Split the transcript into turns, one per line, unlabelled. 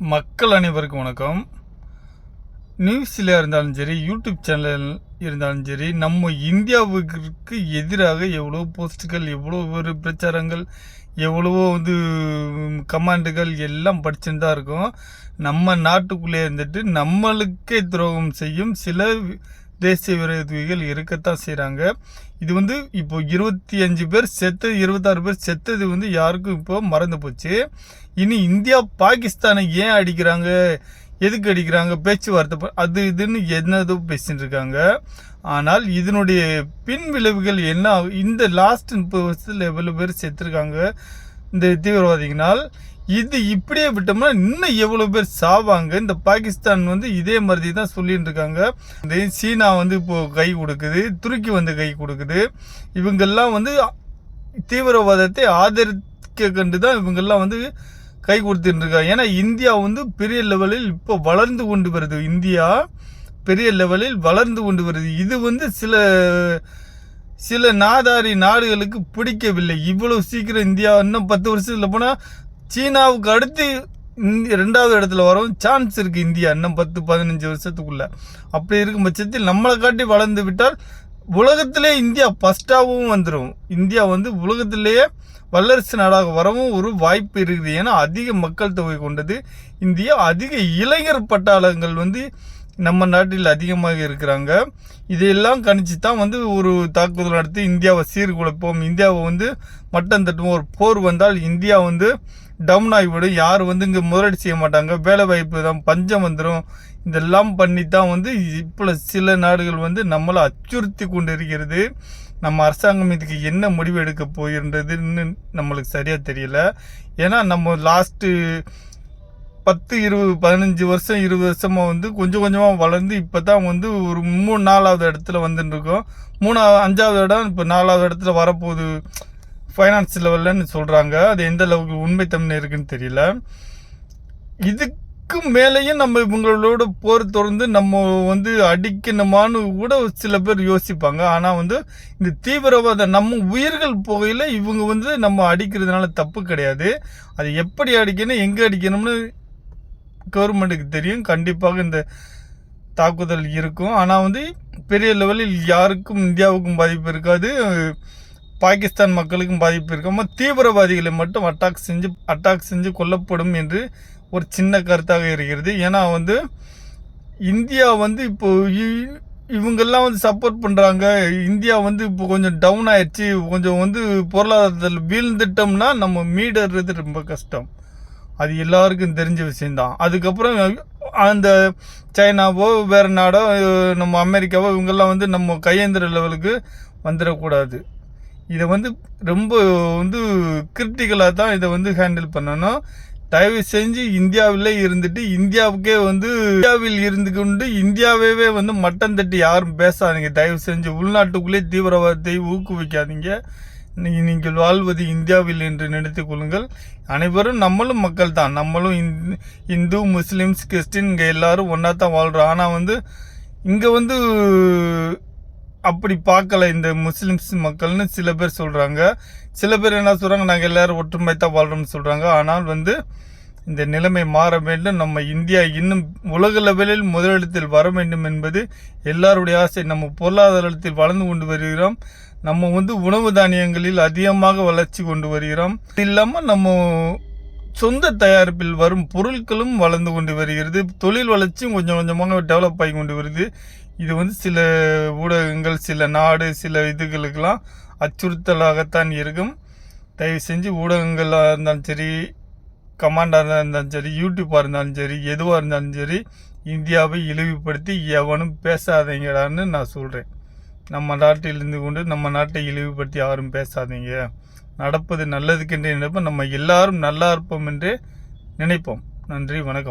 மக்கள் அனைவருக்கும் வணக்கம். நியூஸில் இருந்தாலும் சரி யூடியூப் சேனல் இருந்தாலும் சரி நம்ம இந்தியாவுக்கு எதிராக எவ்வளோ போஸ்ட்டுகள் எவ்வளோ ஒரு பிரச்சாரங்கள் எவ்வளவோ வந்து கமாண்டுகள் எல்லாம் படிச்சுட்டு தான் இருக்கும். நம்ம நாட்டுக்குள்ளே இருந்துட்டு நம்மளுக்கே துரோகம் செய்யும் சில தேசிய விரோதிகள் இருக்கத்தான் செய்கிறாங்க இது வந்து இப்போ இருபத்தி அஞ்சு பேர் செத்தது இருபத்தாறு பேர் செத்தது வந்து யாருக்கும் இப்போ மறந்து போச்சு. இனி இந்தியா பாகிஸ்தானை ஏன் அடிக்கிறாங்க? எதுக்கு அடிக்கிறாங்க? பேச்சுவார்த்தை அது இதுன்னு என்னதோ பேசிட்டு இருக்காங்க ஆனால் இதனுடைய பின் விளைவுகள் என்ன ஆகும்? இந்த லாஸ்ட் முப்பது வருஷத்தில் எவ்வளோ பேர் செத்துருக்காங்க. இந்த தீவிரவாதிகளால் இது இப்படியே விட்டோம்னா இன்னும் எவ்வளோ பேர் சாவாங்க? இந்த பாகிஸ்தான் வந்து இதே மாதிரி தான் சொல்லிட்டு இருக்காங்க இந்த சீனா வந்து இப்போ கை கொடுக்குது துருக்கி வந்து கை கொடுக்குது. இவங்கெல்லாம் வந்து தீவிரவாதத்தை ஆதரிக்க கண்டு தான் இவங்கெல்லாம் வந்து கை கொடுத்துட்டு இருக்காங்க ஏன்னா இந்தியா வந்து பெரிய லெவலில் இப்போ வளர்ந்து கொண்டு வருது. இந்தியா பெரிய லெவலில் வளர்ந்து கொண்டு வருது. இது வந்து சில சில நாதாரி நாடுகளுக்கு பிடிக்கவில்லை. இவ்வளவு சீக்கிரம் இந்தியா இன்னும் பத்து வருஷத்தில் போனால் சீனாவுக்கு அடுத்து ரெண்டாவது இடத்துல வரும் சான்ஸ் இருக்குது இந்தியா இன்னும் பத்து பதினஞ்சு வருஷத்துக்குள்ள. அப்படி இருக்கும் பட்சத்தில் நம்மளை காட்டி வளர்ந்து விட்டால் உலகத்திலே இந்தியா ஃபஸ்ட்டாகவும் வந்துடும் இந்தியா வந்து உலகத்திலேயே வல்லரசு நாடாக வரவும் ஒரு வாய்ப்பு இருக்குது. ஏன்னா அதிக மக்கள் தொகை கொண்டது இந்தியா. அதிக இளைஞர் பட்டாளங்கள் வந்து நம்ம நாட்டில் அதிகமாக இருக்கிறாங்க. இதையெல்லாம் கணிச்சு தான் வந்து ஒரு தாக்குதல் நடத்தி இந்தியாவை சீர்குலைப்போம். இந்தியாவை வந்து மட்டம் தட்டுவோம். ஒரு போர் வந்தால் இந்தியா வந்து டவுன் ஆகிவிடும் யார் வந்து இங்கே முதலீடு செய்ய மாட்டாங்க. வேலை வாய்ப்பு தான். பஞ்சம் வந்துடும் இதெல்லாம் பண்ணி தான் வந்து இப்போ சில நாடுகள் வந்து நம்மளை அச்சுறுத்தி கொண்டு இருக்கிறது நம்ம அரசாங்கம் இதுக்கு என்ன முடிவு எடுக்க போகின்றதுன்னு நம்மளுக்கு சரியாக தெரியல. ஏன்னா நம்ம லாஸ்ட்டு பத்து இருபது பதினஞ்சு வருஷம் இருபது வருஷமாக வந்து கொஞ்சம் கொஞ்சமாக வளர்ந்து இப்போ தான் வந்து ஒரு மூணு நாலாவது இடத்துல வந்துட்டுருக்கோம். மூணாவது அஞ்சாவது இடம் இப்போ நாலாவது இடத்துல வரப்போகுது. ஃபைனான்ஸ் லெவல்லன்னு சொல்கிறாங்க அது எந்த அளவுக்கு உண்மைத்தன்மை இருக்குன்னு தெரியல. இதுக்கு மேலேயும் நம்ம இவங்களோட போர் தொடர்ந்து நம்ம வந்து அடிக்கணுமான்னு கூட சில பேர் யோசிப்பாங்க. ஆனால் வந்து இந்த தீவிரவாத நம்ம உயிர்கள் போகையில் இவங்க வந்து நம்ம அடிக்கிறதுனால தப்பு கிடையாது. அது எப்படி அடிக்கணும் எங்கே அடிக்கணும்னு கவர்மெண்ட்டுக்கு தெரியும். கண்டிப்பாக இந்த தாக்குதல் இருக்கும். ஆனால் வந்து பெரிய லெவலில் யாருக்கும் இந்தியாவுக்கும் பாதிப்பு இருக்காது. பாகிஸ்தான் மக்களுக்கும் பாதிப்பு இருக்காமல் தீவிரவாதிகளை மட்டும் அட்டாக் செஞ்சு அட்டாக் செஞ்சு கொல்லப்படும் என்று ஒரு சின்ன கருத்தாக இருக்கிறது. ஏன்னா வந்து இந்தியா வந்து இப்போ இ- இவங்கெல்லாம் வந்து சப்போர்ட் பண்ணுறாங்க இந்தியா வந்து இப்போ கொஞ்சம் டவுன் ஆயிடுச்சு. கொஞ்சம் வந்து பொருளாதாரத்தில் வீழ்ந்துட்டோம்னா நம்ம மீடுறது ரொம்ப கஷ்டம். அது எல்லாருக்கும் தெரிஞ்ச விஷயம்தான். அதுக்கப்புறம் அந்த சைனாவோ வேறு நாடோ நம்ம அமெரிக்காவோ இவங்கெல்லாம் வந்து நம்ம கையேந்திர லெவலுக்கு வந்துடக்கூடாது. இதை வந்து ரொம்ப வந்து கிரிட்டிக்கலாக தான் இதை வந்து ஹேண்டில் பண்ணணும். தயவு செஞ்சு இந்தியாவிலே இருந்துட்டு இந்தியாவுக்கே வந்து இந்தியாவில் இருந்து கொண்டு இந்தியாவே வந்து மட்டம் தட்டி யாரும் பேசாதீங்க. தயவு செஞ்சு உள்நாட்டுக்குள்ளே தீவிரவாதத்தை ஊக்குவிக்காதீங்க. நீங்கள் வாழ்வது இந்தியாவில் என்று நினைத்து கொள்ளுங்கள். அனைவரும் நம்மளும் மக்கள் தான் நம்மளும் இந்து- இந்து கிறிஸ்டின் இங்கே எல்லாரும் ஒன்றா தான் வாழ்கிறோம் ஆனால் வந்து இங்கே வந்து அப்படி பார்க்கல இந்த முஸ்லிம்ஸ் மக்கள்னு சில பேர் சொல்கிறாங்க சில பேர் என்ன சொல்கிறாங்க நாங்கள் எல்லாரும் ஒற்றுமை தான் வாழ்கிறோம்னு சொல்கிறாங்க ஆனால் வந்து இந்த நிலைமை மாற வேண்டும். நம்ம இந்தியா இன்னும் உலக லெவலில் முதலிடத்தில் வர வேண்டும் என்பது எல்லாருடைய ஆசை. நம்ம பொருளாதாரத்தில் வளர்ந்து கொண்டு வருகிறோம். நம்ம வந்து உணவு தானியங்களில் அதிகமாக வளர்ச்சி கொண்டு வருகிறோம். இது இல்லாமல் நம்ம சொந்த தயாரிப்பில் வரும் பொருட்களும் வளர்ந்து கொண்டு வருகிறது. தொழில் வளர்ச்சியும் கொஞ்சம் கொஞ்சமாக டெவலப் ஆகி கொண்டு வருது. இது வந்து சில ஊடகங்கள் சில நாடு சில இதுகளுக்கெல்லாம் அச்சுறுத்தலாகத்தான் இருக்கும். தயவு செஞ்சு ஊடகங்களாக இருந்தாலும் சரி கமாண்டாக இருந்தாலும் சரி யூடியூப்பாக இருந்தாலும் சரி எதுவாக இருந்தாலும் சரி இந்தியாவை இழிவுபடுத்தி எவனும் பேசாதீங்கடான்னு நான் சொல்கிறேன் நம்ம நாட்டில் இருந்து கொண்டு நம்ம நாட்டை இழிவுபடுத்தி யாரும் பேசாதீங்க. நடப்பது நல்லதுக்கென்றே நினைப்போம். நம்ம எல்லாரும் நல்லா இருப்போம் என்றே நினைப்போம். நன்றி வணக்கம்.